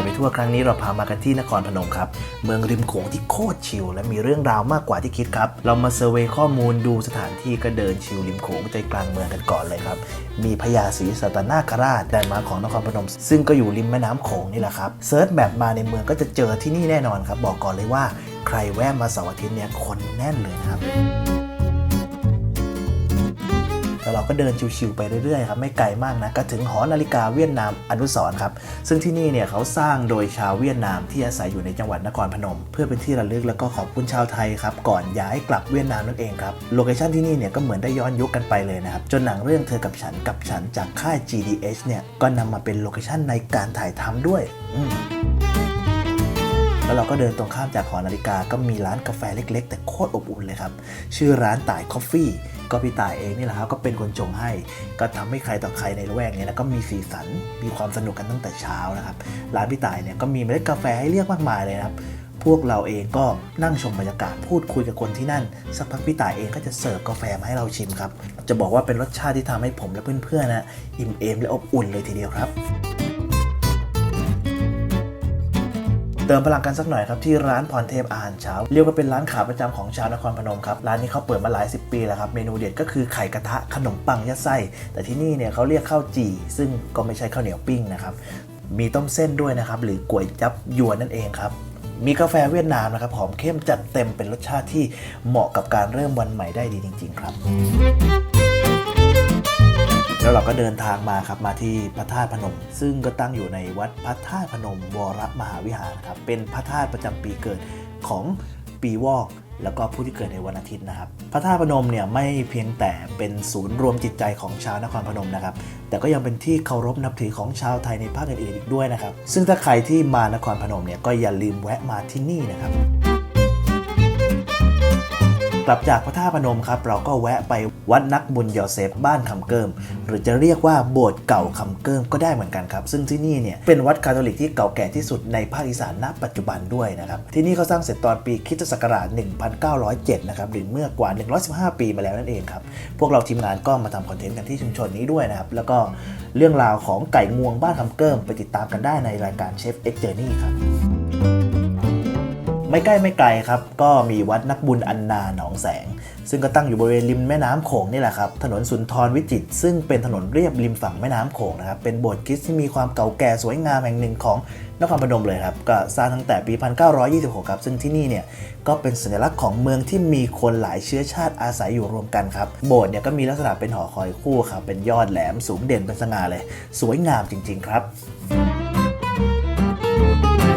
อยไปทั่วครั้งนี้เราพามากันที่นครพนมครับ เมืองริมโขงที่โคตรชิลและมีเรื่องราวมากกว่าที่คิดครับ เรามาเซอร์เวยข้อมูลดูสถานที่ก็เดินชิลริมโขงใจกลางเมืองกันก่อนเลยครับ มีพญาศรีสัตนาคราชแดนมาของนครพนม ซึ่งก็อยู่ริมแม่น้ำโขงนี่แหละครับเซิร์ชแบบมาในเมืองก็จะเจอที่นี่แน่นอนครับ บอกก่อนเลยว่าใครแวะมาเสาร์อาทิตย์เนี่ยคนแน่นเลยนะครับ แล้วเราก็เดินชิวๆไปเรื่อยๆครับไม่ไกลมากนะก็ถึงหอนาฬิกาเวียดนามอนุสรครับซึ่งที่นี่เนี่ยเขาสร้างโดยชาวเวียดนามที่อาศัยอยู่ในจังหวัดนครพนม เพื่อเป็นที่ระลึกแล้วก็ขอบคุณชาวไทยครับก่อนย้ายกลับเวียดนามนั่นเองครับโลเคชั่นที่นี่เนี่ยก็เหมือนได้ย้อนยุคกันไปเลยนะครับจนหนังเรื่องเธอกับฉันกับฉันจากค่าย GDH เนี่ยก็นำมาเป็นโลเคชั่นในการถ่ายทำด้วย อืม แล้วเราก็เดินตรงข้ามจากหอนาฬิกาก็มีร้านกาแฟเล็ก ๆ แต่โคตรอบอุ่นเลยครับ ชื่อร้านต่ายคอฟฟี่ก็พี่ต่ายเองนี่แหละครับก็เป็นคนจงให้ ก็ทำให้ใครต่อใครในละแวกเนี้นะก็มีสีสันมีความสนุกกันตั้งแต่เช้านะครับร้านพี่ต่ายเนี่ยก็มีเมล็ดกาแฟให้เลือกมากมายเลยครับพวกเราเองก็นั่งชมบรรยากาศพูดคุยกับคนที่นั่น สักพักพี่ต่ายเองก็จะเสิร์ฟกาแฟมาให้เราชิมครับ จะบอกว่าเป็นรสชาติที่ทำให้ผมและเพื่อนๆนะอิ่มเอมและอบอุ่นเลยทีเดียวครับ เติมพลังกันสักหน่อยครับที่ร้านพรเทพอาหารเช้าเรียกว่าเป็นร้านขาประจำของชาวนครพนมครับร้านนี้เขาเปิดมาหลายสิบปีแล้วครับเมนูเด็ดก็คือไข่กระทะขนมปังยัดไส้ แต่ที่นี่เนี่ยเขาเรียกข้าวจี่ซึ่งก็ไม่ใช่ข้าวเหนียวปิ้งนะครับมีต้มเส้นด้วยนะครับหรือก๋วยจับยวนนั่นเองครับมีกาแฟเวียดนามนะครับหอมเข้มจัดเต็มเป็นรสชาติที่เหมาะกับการเริ่มวันใหม่ได้ดีจริง ๆ ครับ แล้วเราก็เดินทางมาครับมาที่พระธาตุพนม ซึ่งก็ตั้งอยู่ในวัดพระธาตุพนมวรมหาวิหารครับเป็นพระธาตุประจำปีเกิดของปีวอกแล้วก็ผู้ที่เกิดในวันอาทิตย์นะครับ พระธาตุพนมเนี่ยไม่เพียงแต่เป็นศูนย์รวมจิตใจของชาวนครพนมนะครับ แต่ก็ยังเป็นที่เคารพนับถือของชาวไทยในภาคอื่นๆอีกด้วยนะครับ ซึ่งถ้าใครที่มานครพนมเนี่ยก็อย่าลืมแวะมาที่นี่นะครับ กลับจากพระธาตุพนมครับ เราก็แวะไปวัดนักบุญยอเซฟบ้านคำเกิม หรือจะเรียกว่าโบสถ์เก่าคำเกิมก็ได้เหมือนกันครับ ซึ่งที่นี่เนี่ยเป็นวัดคาทอลิกที่เก่าแก่ที่สุดในภาคอีสานณปัจจุบันด้วยนะครับที่นี่เขาสร้างเสร็จตอนปีคริสตศักราช 1907 นะครับหรือเมื่อกว่า 115 ปีมาแล้วนั่นเองครับพวกเราทีมงานก็มาทำคอนเทนต์กันที่ชุมชนนี้ด้วยนะครับแล้วก็เรื่องราวของไก่งวงบ้านคำเกิมไปติดตามกันได้ในรายการเชฟเอ็กเจอร์นี่ครับ ไม่ใกล้ไม่ไกลครับ ก็มีวัดนักบุญอันนาหนองแสง ซึ่งก็ตั้งอยู่บริเวณริมแม่น้ำโขงนี่แหละครับ ถนนสุนทรวิจิตรซึ่งเป็นถนนเรียบริมฝั่งแม่น้ำโขงนะครับ เป็นโบสถ์คริสต์ที่มีความเก่าแก่สวยงามแห่งหนึ่งของนครพนมเลยครับ ก็สร้างตั้งแต่ปี 1926 ครับ ซึ่งที่นี่เนี่ยก็เป็นสัญลักษณ์ของเมืองที่มีคนหลายเชื้อชาติอาศัยอยู่รวมกันครับ โบสถ์เนี่ยก็มีลักษณะเป็นหอคอยคู่ครับ เป็นยอดแหลมสูงเด่นเป็นสง่าเลย สวยงามจริง ๆ ครับ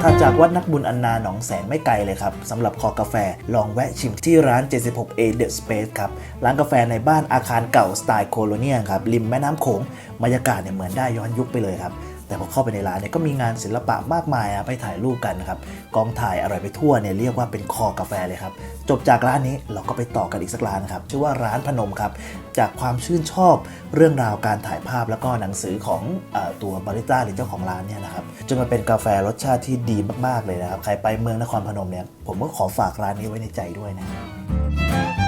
ถัดจากวัดนักบุญอันนาหนองแสนไม่ไกลเลยครับสำหรับคอกาแฟลองแวะชิมที่ร้าน 76A The Space ครับ ร้านกาแฟในบ้านอาคารเก่าสไตล์โคโลเนียครับริมแม่น้ำโขงบรรยากาศเนี่ยเหมือนได้ย้อนยุคไปเลยครับ แต่พอเข้าไปในร้านเนี่ยก็มีงานศิลปะมากมายอะไปถ่ายรูปกันนะครับกองถ่ายอร่อยไปทั่วเนี่ยเรียกว่าเป็นคอกาแฟเลยครับจบจากร้านนี้เราก็ไปต่อกันอีกสักร้านครับชื่อว่าร้านพนมครับจากความชื่นชอบเรื่องราวการถ่ายภาพแล้วก็หนังสือของอตัวบาริต้าหรือเจ้าของร้านเนี่ยนะครับจนมาเป็นกาแฟรสชาติที่ดีมากๆเลยนะครับใครไปเมืองนครพนมเนี่ยผมก็ขอฝากร้านนี้ไว้ในใจด้วยนะคร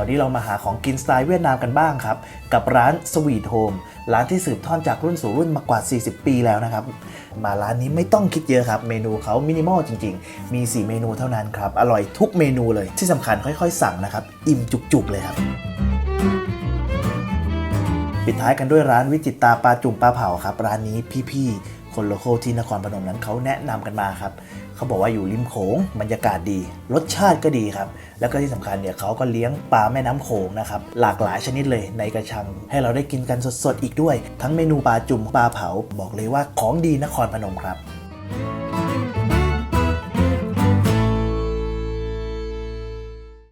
าวนี้เรามาหาของกินสไตล์เวียดนามกันบ้างครับ กับร้านสวีทโฮมร้านที่สืบทอดจากรุ่นสู่รุ่นมากว่า 40 ปีแล้วนะครับ มาร้านนี้ไม่ต้องคิดเยอะครับ เมนูเขามินิมอลจริง ๆ มี 4 เมนูเท่านั้นครับ อร่อยทุกเมนูเลยที่สำคัญค่อยๆ สั่งนะครับ อิ่มจุกๆเลยครับปิดท้ายกันด้วยร้านวิจิตตาปลาจุ่มปลาเผาครับ ร้านนี้พี่ๆ คนโลโก้ที่นครพนมนั้นเขาแนะนำกันมาครับเขาบอกว่าอยู่ริมโขงบรรยากาศดี รสชาติก็ดีครับ แล้วก็ที่สำคัญเนี่ยเขาก็เลี้ยงปลาแม่น้ำโขงนะครับหลากหลายชนิดเลยในกระชัง ให้เราได้กินกันสดๆอีกด้วย ทั้งเมนูปลาจุ่มปลาเผาบอกเลยว่าของดีนครพนมครับ